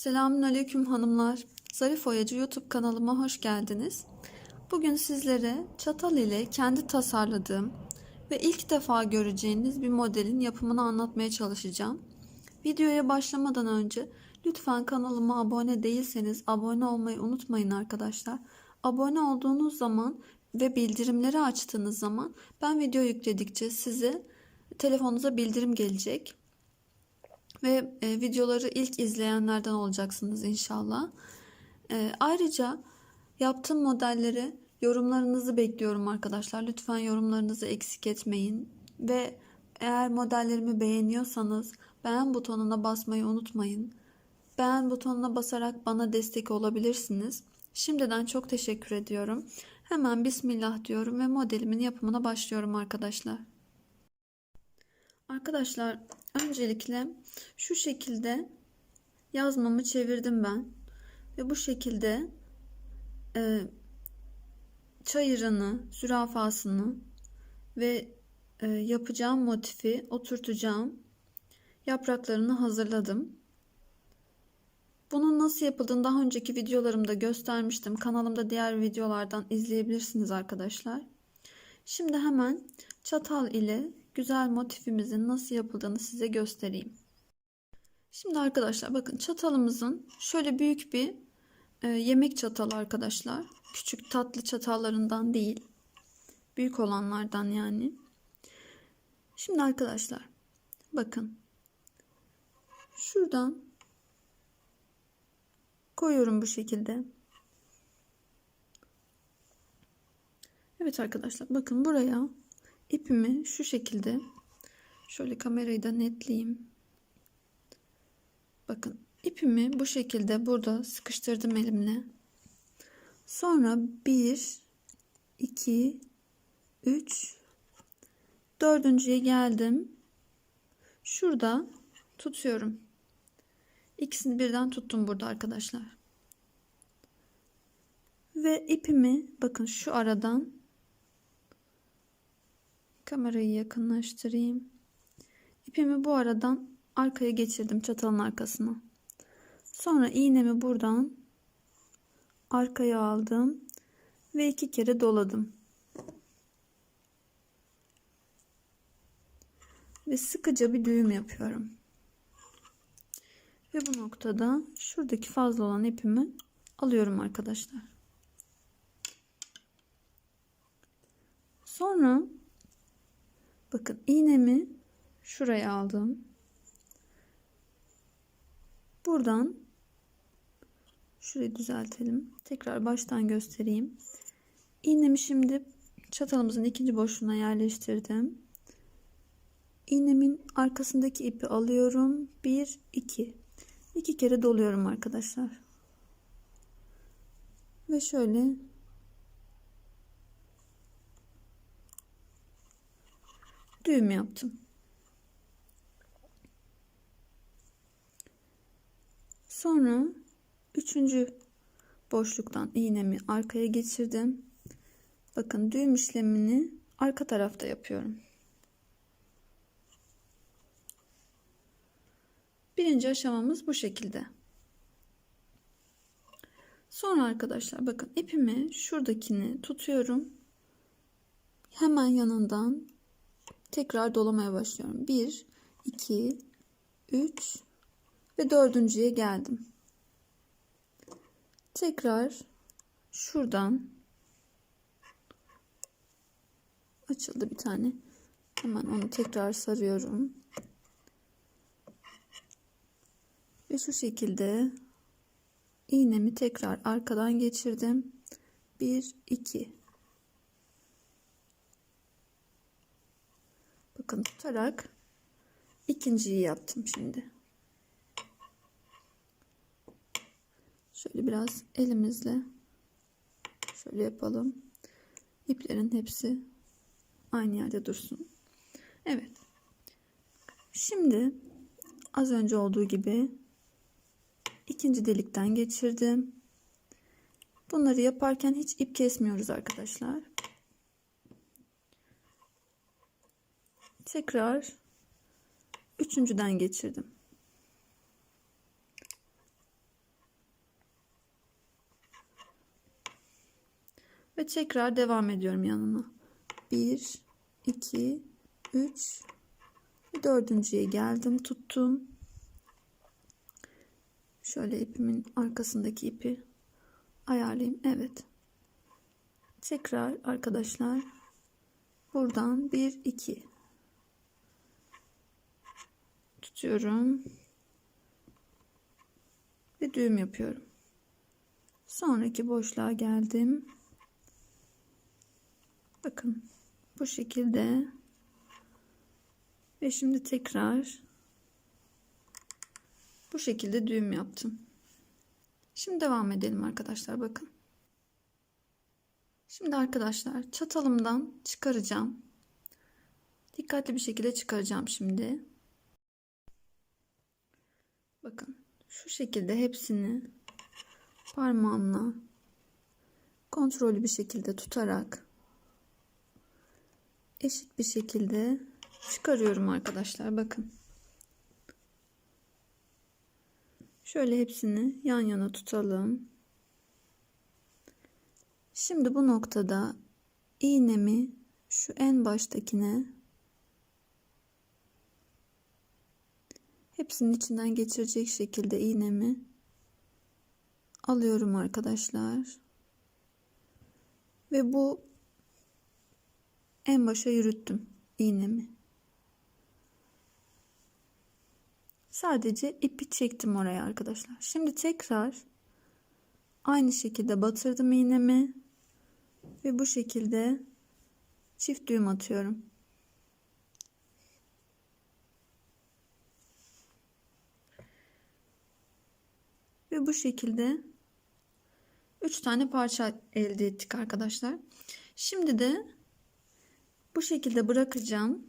Selamünaleyküm hanımlar. Zarif Oyacı YouTube kanalıma hoş geldiniz. Bugün sizlere çatal ile kendi tasarladığım ve ilk defa göreceğiniz bir modelin yapımını anlatmaya çalışacağım. Videoya başlamadan önce lütfen kanalıma abone değilseniz abone olmayı unutmayın arkadaşlar. Abone olduğunuz zaman ve bildirimleri açtığınız zaman ben video yükledikçe size telefonunuza bildirim gelecek ve e, videoları ilk izleyenlerden olacaksınız inşallah. E, ayrıca yaptığım modelleri yorumlarınızı bekliyorum arkadaşlar. Lütfen yorumlarınızı eksik etmeyin ve eğer modellerimi beğeniyorsanız beğen butonuna basmayı unutmayın. Beğen butonuna basarak bana destek olabilirsiniz. Şimdiden çok teşekkür ediyorum. Hemen bismillah diyorum ve modelimin yapımına başlıyorum arkadaşlar. Arkadaşlar öncelikle şu şekilde yazmamı çevirdim ben ve bu şekilde e, çayırını, zürafasını ve e, yapacağım motifi oturtacağım yapraklarını hazırladım. Bunun nasıl yapıldığını daha önceki videolarımda göstermiştim. Kanalımda diğer videolardan izleyebilirsiniz arkadaşlar. Şimdi hemen çatal ile güzel motifimizin nasıl yapıldığını size göstereyim. Şimdi arkadaşlar bakın çatalımızın şöyle büyük bir e, yemek çatalı arkadaşlar. Küçük tatlı çatallarından değil. Büyük olanlardan yani. Şimdi arkadaşlar bakın. Şuradan koyuyorum bu şekilde. Evet arkadaşlar bakın buraya ipimi şu şekilde şöyle kamerayı da netleyeyim. Bakın ipimi bu şekilde burada sıkıştırdım elimle. Sonra 1 2 3 dördüncüye geldim. Şurada tutuyorum. İkisini birden tuttum burada arkadaşlar. Ve ipimi bakın şu aradan kamerayı yakınlaştırayım. İpimi bu aradan arkaya geçirdim çatalın arkasına. Sonra iğnemi buradan arkaya aldım ve iki kere doladım. Ve sıkıca bir düğüm yapıyorum. Ve bu noktada şuradaki fazla olan ipimi alıyorum arkadaşlar. Sonra bakın iğnemi şuraya aldım. Buradan şurayı düzeltelim. Tekrar baştan göstereyim. İğnemi şimdi çatalımızın ikinci boşluğuna yerleştirdim. İğnemin arkasındaki ipi alıyorum. 1 2 2 kere doluyorum arkadaşlar. Ve şöyle düğüm yaptım. Sonra üçüncü boşluktan iğnemi arkaya geçirdim. Bakın düğüm işlemini arka tarafta yapıyorum. Birinci aşamamız bu şekilde. Sonra arkadaşlar bakın ipimi şuradakini tutuyorum. Hemen yanından tekrar dolamaya başlıyorum. 1 2 3 ve dördüncüye geldim. Tekrar şuradan açıldı bir tane. Hemen onu tekrar sarıyorum. Ve şu şekilde iğnemi tekrar arkadan geçirdim. 1 2 Bakın tutarak ikinciyi yaptım şimdi. Şöyle biraz elimizle şöyle yapalım. İplerin hepsi aynı yerde dursun. Evet. Şimdi az önce olduğu gibi ikinci delikten geçirdim. Bunları yaparken hiç ip kesmiyoruz arkadaşlar. Tekrar üçüncüden geçirdim. Ve tekrar devam ediyorum yanına. 1, 2, 3 dördüncüye geldim. Tuttum. Şöyle ipimin arkasındaki ipi ayarlayayım. Evet. Tekrar arkadaşlar buradan 1, 2 tutuyorum ve düğüm yapıyorum. Sonraki boşluğa geldim. Bakın bu şekilde ve şimdi tekrar bu şekilde düğüm yaptım. Şimdi devam edelim arkadaşlar bakın. Şimdi arkadaşlar çatalımdan çıkaracağım. Dikkatli bir şekilde çıkaracağım şimdi. Bakın şu şekilde hepsini parmağımla kontrollü bir şekilde tutarak eşit bir şekilde çıkarıyorum arkadaşlar bakın. Şöyle hepsini yan yana tutalım. Şimdi bu noktada iğnemi şu en baştakine hepsinin içinden geçirecek şekilde iğnemi alıyorum arkadaşlar. Ve bu en başa yürüttüm iğnemi. Sadece ipi çektim oraya arkadaşlar. Şimdi tekrar aynı şekilde batırdım iğnemi ve bu şekilde çift düğüm atıyorum. Ve bu şekilde 3 tane parça elde ettik arkadaşlar. Şimdi de bu şekilde bırakacağım.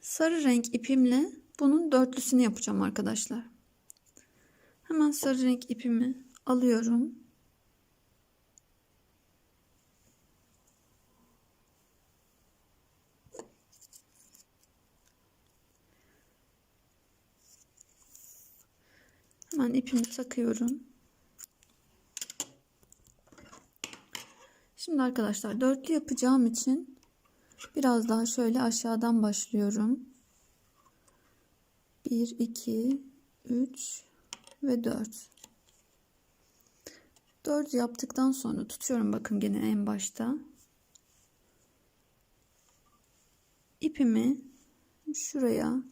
Sarı renk ipimle bunun dörtlüsünü yapacağım arkadaşlar. Hemen sarı renk ipimi alıyorum. Hemen ipimi takıyorum. Şimdi arkadaşlar dörtlü yapacağım için biraz daha şöyle aşağıdan başlıyorum. 1 2 3 ve 4 4 yaptıktan sonra tutuyorum bakın gene en başta ipimi şuraya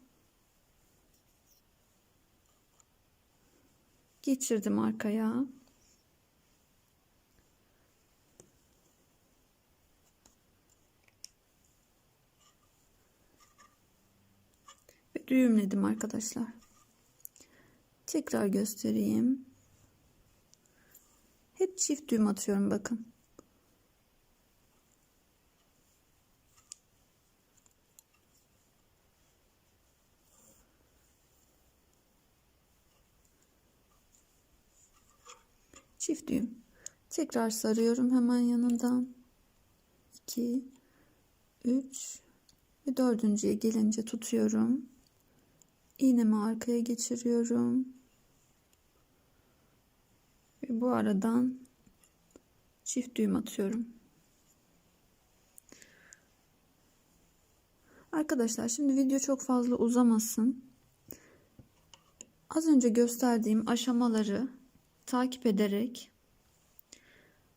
geçirdim arkaya. Ve düğümledim arkadaşlar. Tekrar göstereyim. Hep çift düğüm atıyorum bakın çift düğüm tekrar sarıyorum hemen yanından. 2 3 ve dördüncüye gelince tutuyorum. İğnemi arkaya geçiriyorum. Ve bu aradan çift düğüm atıyorum. Arkadaşlar şimdi video çok fazla uzamasın. Az önce gösterdiğim aşamaları takip ederek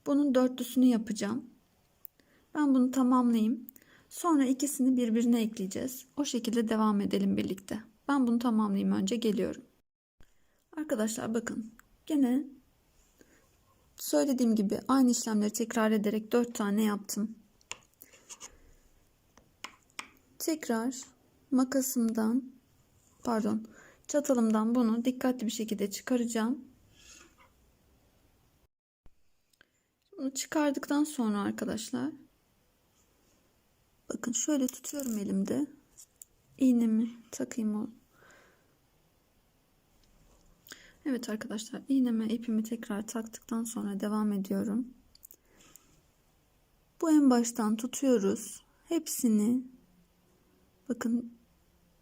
bunun dörtlüsünü yapacağım. Ben bunu tamamlayayım. Sonra ikisini birbirine ekleyeceğiz. O şekilde devam edelim birlikte. Ben bunu tamamlayayım önce geliyorum. Arkadaşlar bakın gene söylediğim gibi aynı işlemleri tekrar ederek 4 tane yaptım. Tekrar makasımdan pardon çatalımdan bunu dikkatli bir şekilde çıkaracağım. Bunu çıkardıktan sonra arkadaşlar bakın şöyle tutuyorum elimde. iğnemi takayım o. Evet arkadaşlar iğneme ipimi tekrar taktıktan sonra devam ediyorum. Bu en baştan tutuyoruz. Hepsini bakın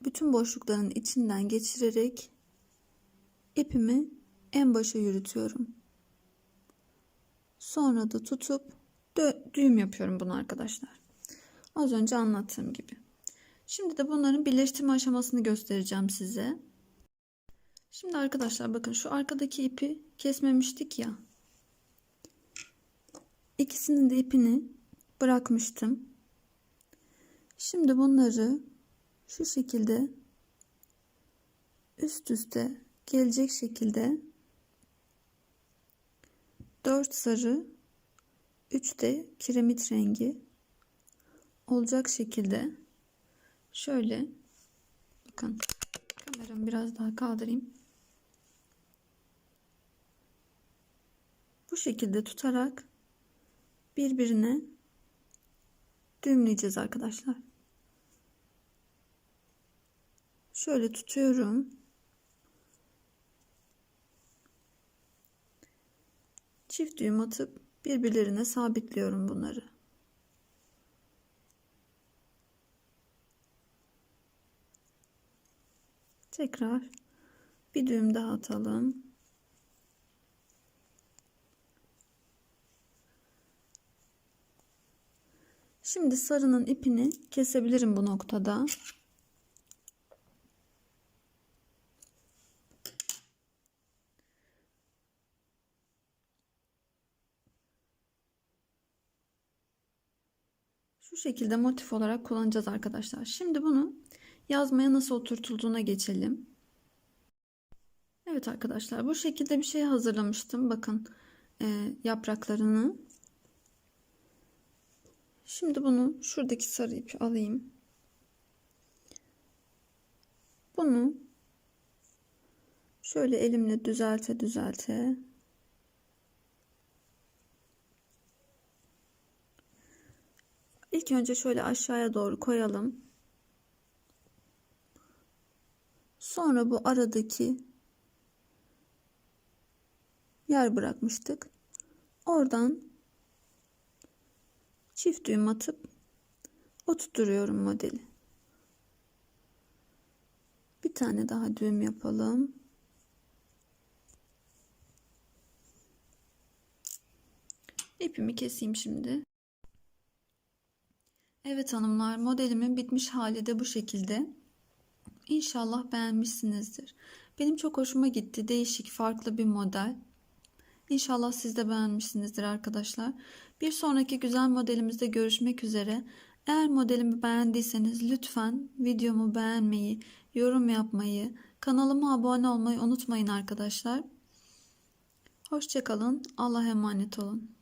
bütün boşlukların içinden geçirerek ipimi en başa yürütüyorum. Sonra da tutup düğüm yapıyorum bunu arkadaşlar. Az önce anlattığım gibi. Şimdi de bunların birleştirme aşamasını göstereceğim size. Şimdi arkadaşlar bakın şu arkadaki ipi kesmemiştik ya. İkisinin de ipini bırakmıştım. Şimdi bunları şu şekilde üst üste gelecek şekilde 4 sarı 3 de kiremit rengi olacak şekilde şöyle bakın kameramı biraz daha kaldırayım. Bu şekilde tutarak birbirine düğümleyeceğiz arkadaşlar. Şöyle tutuyorum. Çift düğüm atıp birbirlerine sabitliyorum bunları. Tekrar bir düğüm daha atalım. Şimdi sarının ipini kesebilirim bu noktada. Şekilde motif olarak kullanacağız arkadaşlar. Şimdi bunu yazmaya nasıl oturtulduğuna geçelim. Evet arkadaşlar bu şekilde bir şey hazırlamıştım. Bakın e, yapraklarını. Şimdi bunu şuradaki sarı ipi alayım. Bunu şöyle elimle düzelte düzelte İlk önce şöyle aşağıya doğru koyalım. Sonra bu aradaki yer bırakmıştık. Oradan çift düğüm atıp oturtuyorum modeli. Bir tane daha düğüm yapalım. İpimi keseyim şimdi. Evet hanımlar modelimin bitmiş hali de bu şekilde. İnşallah beğenmişsinizdir. Benim çok hoşuma gitti. Değişik, farklı bir model. İnşallah siz de beğenmişsinizdir arkadaşlar. Bir sonraki güzel modelimizde görüşmek üzere. Eğer modelimi beğendiyseniz lütfen videomu beğenmeyi, yorum yapmayı, kanalıma abone olmayı unutmayın arkadaşlar. Hoşçakalın. Allah'a emanet olun.